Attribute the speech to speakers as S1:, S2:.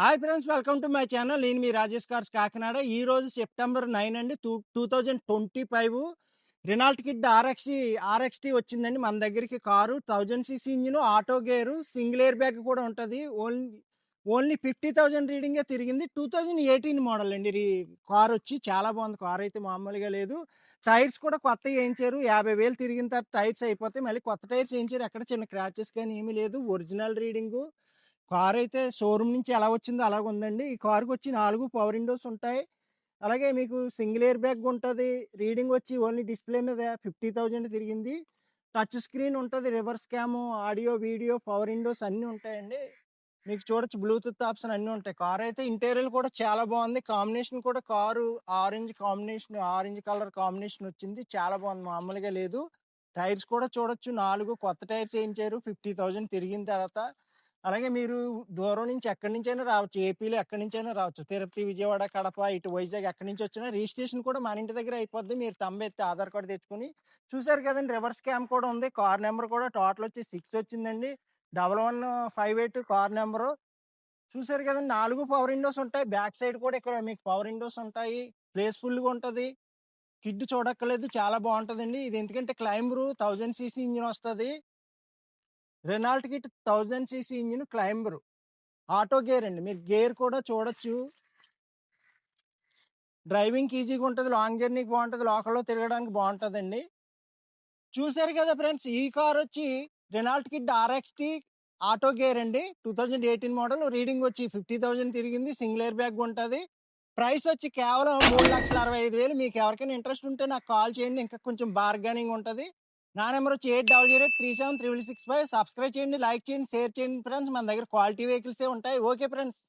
S1: Hi friends welcome to my channel. నేను మీ Rajesh cars Kakinada. ఈ రోజు సెప్టెంబర్ నైన్ అండి. Two two thousand twenty five Renault Kwid RXE RXT వచ్చిందండి మన దగ్గరికి car. Thousand CC engine auto gear single air bag కూడా ఉంటుంది. ఓన్లీ ఓన్లీ ఫిఫ్టీ థౌజండ్ రీడింగే తిరిగింది. టూ థౌజండ్ ఎయిటీన్ మోడల్ అండి. కార్ వచ్చి చాలా బాగుంది. కార్ అయితే మామూలుగా లేదు. టైర్స్ కూడా కొత్త వేయించారు. యాభై వేలు తిరిగిన తర్వాత టైర్స్ అయిపోతే మళ్ళీ కొత్త టైర్స్ వేయించారు. ఎక్కడ చిన్న క్రాచెస్ కానీ ఏమీ లేదు. Original reading. కార్ అయితే షోరూమ్ నుంచి ఎలా వచ్చిందో అలాగ ఉందండి. ఈ కార్కి వచ్చి నాలుగు పవర్ విండోస్ ఉంటాయి. అలాగే మీకు సింగిల్ ఎయిర్ బ్యాగ్ ఉంటుంది. రీడింగ్ వచ్చి ఓన్లీ డిస్ప్లే మీద ఫిఫ్టీ థౌజండ్ తిరిగింది. టచ్ స్క్రీన్ ఉంటుంది. Reverse cam audio video power windows అన్నీ ఉంటాయండి. మీకు చూడొచ్చు బ్లూటూత్ ఆప్షన్ అన్నీ ఉంటాయి. కార్ అయితే ఇంటీరియర్ కూడా చాలా బాగుంది. కాంబినేషన్ కూడా car orange combination orange colour combination వచ్చింది. చాలా బాగుంది. మామూలుగా లేదు. టైర్స్ కూడా చూడొచ్చు. నాలుగు కొత్త టైర్స్ వేయించారు ఫిఫ్టీ థౌజండ్ తిరిగిన తర్వాత అలాగే మీరు దూరం నుంచి ఎక్కడి నుంచైనా రావచ్చు. ఏపీలో ఎక్కడి నుంచైనా రావచ్చు. తిరుపతి విజయవాడ కడప ఇటు వైజాగ్ ఎక్కడి నుంచి వచ్చినా రిజిస్ట్రేషన్ కూడా మన ఇంటి దగ్గర అయిపోద్ది. మీరు తంబెత్తి ఆధార్ కార్డు తెచ్చుకుని చూసారు కదండి రివర్స్ క్యామ్ కూడా ఉంది. కార్ నెంబర్ కూడా టోటల్ వచ్చి సిక్స్ వచ్చిందండి. Double one five eight car number. చూసారు కదండి నాలుగు పవర్ విండోస్ ఉంటాయి. బ్యాక్ సైడ్ కూడా ఇక్కడ మీకు పవర్ విండోస్ ఉంటాయి. ప్లేస్ఫుల్గా ఉంటుంది. కిడ్ చూడక్కర్లేదు. చాలా బాగుంటుందండి. ఇది ఎందుకంటే క్లైంబరు థౌజండ్ సీసీ ఇంజిన్ వస్తుంది. Renault Kwid thousand cc engine climber. Auto gear అండి. మీరు గేర్ కూడా చూడొచ్చు. డ్రైవింగ్ ఈజీగా ఉంటుంది. లాంగ్ జర్నీకి బాగుంటుంది. లోకల్లో తిరగడానికి బాగుంటుందండి. చూసారు కదా ఫ్రెండ్స్ ఈ కార్ వచ్చి Renault Kwid RXT auto gear అండి. Two thousand eighteen model. Reading వచ్చి ఫిఫ్టీ థౌజండ్ తిరిగింది. సింగిల్ ఎయిర్ బ్యాగ్ ఉంటుంది. ప్రైస్ వచ్చి కేవలం మూడు లక్షల అరవై ఐదు వేలు. మీకు ఎవరికైనా ఇంట్రెస్ట్ ఉంటే నాకు కాల్ చేయండి. ఇంకా కొంచెం బార్గెనింగ్ ఉంటుంది. నా నెంబర్ వచ్చి eight double zero three seven triple six five. Subscribe చేయండి లైక్ చేయండి షేర్ చేయండి ఫ్రెండ్స్ మన దగ్గర క్వాలిటీ వెహికల్సే ఉంటాయి. Okay friends